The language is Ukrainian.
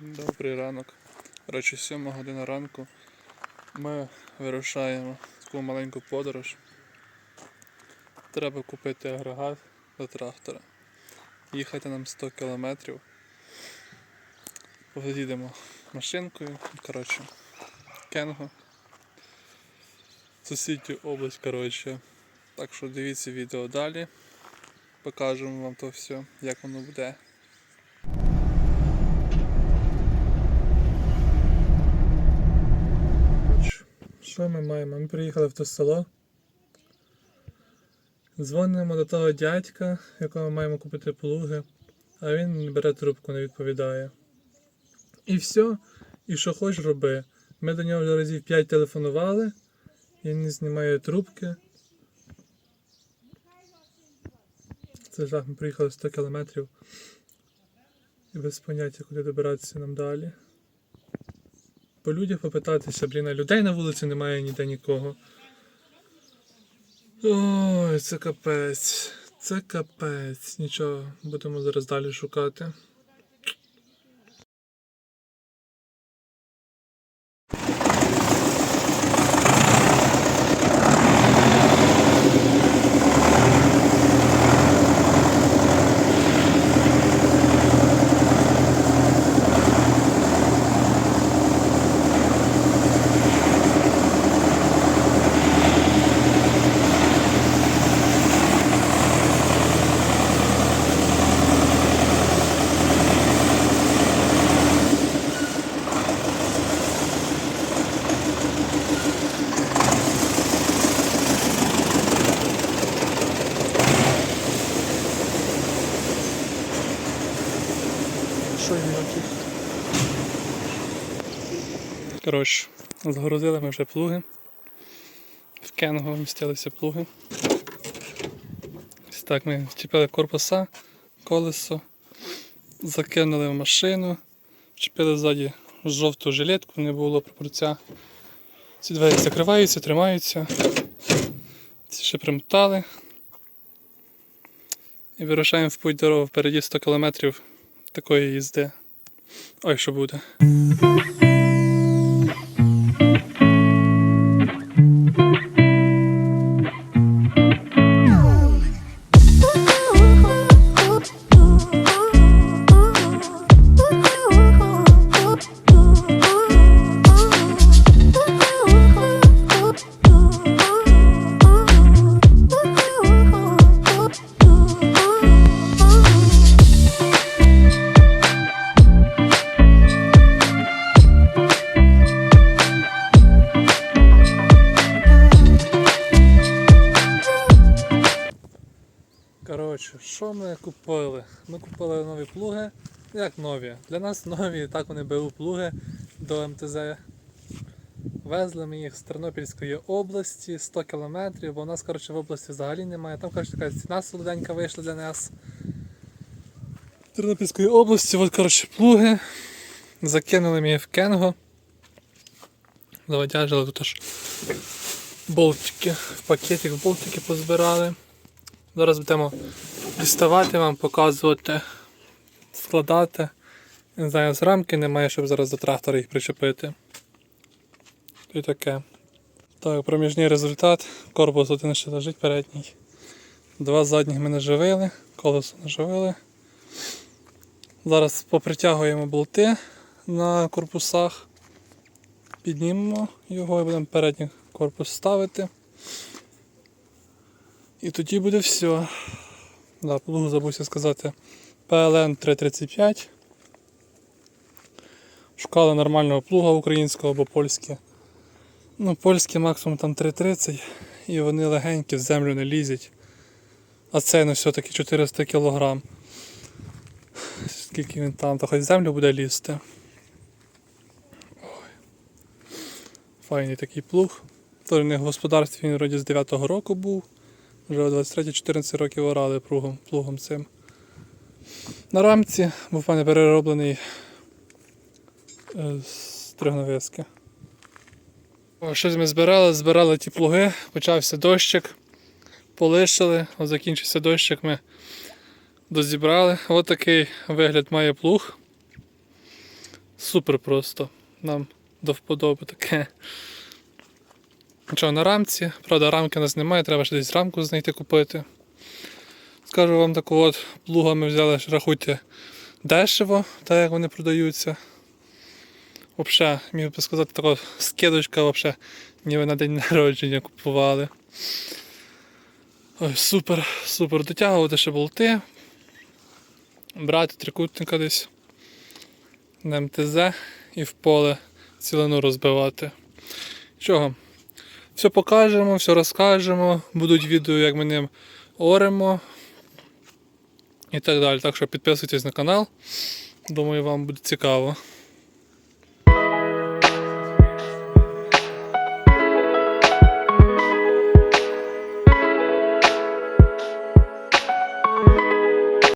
Добрий ранок. Коротше, 7 година ранку. Ми вирушаємо таку маленьку подорож. Треба купити агрегат до трактора. Їхати нам 100 кілометрів. Поїдемо машинкою. Коротше, Кенго. Сусідню область, коротше. Так що дивіться відео далі. Покажемо вам то все, як воно буде. Що ми маємо? Ми приїхали в те село. Дзвонимо до того дядька, якого маємо купити плуги, а він бере трубку, не відповідає. І все. І що хоч роби. Ми до нього вже разів 5 телефонували, він не знімає трубки. Це жах, ми приїхали 100 кілометрів. І без поняття, куди добиратися нам далі. По людях попитатися, блін, а людей на вулиці немає ніде нікого. Ой, це капець. Це капець. Нічого, будемо зараз далі шукати. Коротше, згородили ми вже плуги. В Кенго вмістилися плуги. Ось так ми вчепили корпуса, колесо, закинули в машину, вчепили ззаді жовту жилетку, не було прапорця. Ці двері закриваються, тримаються. Ці ще примотали. І вирушаємо в путь дорогу впереді 100 кілометрів такої їзди. Ой, що буде. Коротше, що ми купили? Ми купили нові плуги. Як нові? Для нас нові, так вони БУ плуги до МТЗ. Везли ми їх з Тернопільської області 100 кілометрів, бо у нас коротше, в області взагалі немає. Там коротше, така ціна солоденька вийшла для нас. Тернопільської області, от коротше, плуги. Закинули ми в Кенго. Заводяжили тут аж болтики, в пакетик болтики позбирали. Зараз будемо діставати вам, показувати, складати. Не знаю, з рамки немає, щоб зараз до трактора їх причепити. І таке. Так, проміжний результат. Корпус один ще лежить передній. Два задніх ми наживили, колесо наживили. Зараз попритягуємо болти на корпусах, піднімемо його і будемо передній корпус ставити. І тоді буде все. Да, плугу забувся сказати. PLN 335. Шукали нормального плуга українського або польське. Ну, польське максимум там 330 і вони легенькі, в землю не лізять. А цей ну все-таки 400 кг. Скільки він там, то хоч в землю буде лізти. Ой. Файний такий плуг. Тож не в господарстві він вроді з 9-го року був. Вже о 23-14 років орали плугом, плугом цим. На рамці був в мене перероблений е, з тригновиски. Щось ми збирали, збирали ті плуги, почався дощик, полишили, от закінчився дощик, ми дозібрали. Ось такий вигляд має плуг. супер просто. Нам до вподоби таке. Що, на рамці, правда, рамки у нас немає, треба ще десь рамку знайти купити. Скажу вам таку от, плуга ми взяли, рахуйте, дешево, так як вони продаються. Взагалі, міг би сказати, така скидочка, взагалі, ніби на день народження купували. Ой, супер, супер. Дотягувати ще болти. Брати трикутника десь на МТЗ і в поле цілину розбивати. Чого? Все покажемо, все розкажемо. Будуть відео, як ми ним оремо. І так далі. Так що підписуйтесь на канал. Думаю, вам буде цікаво.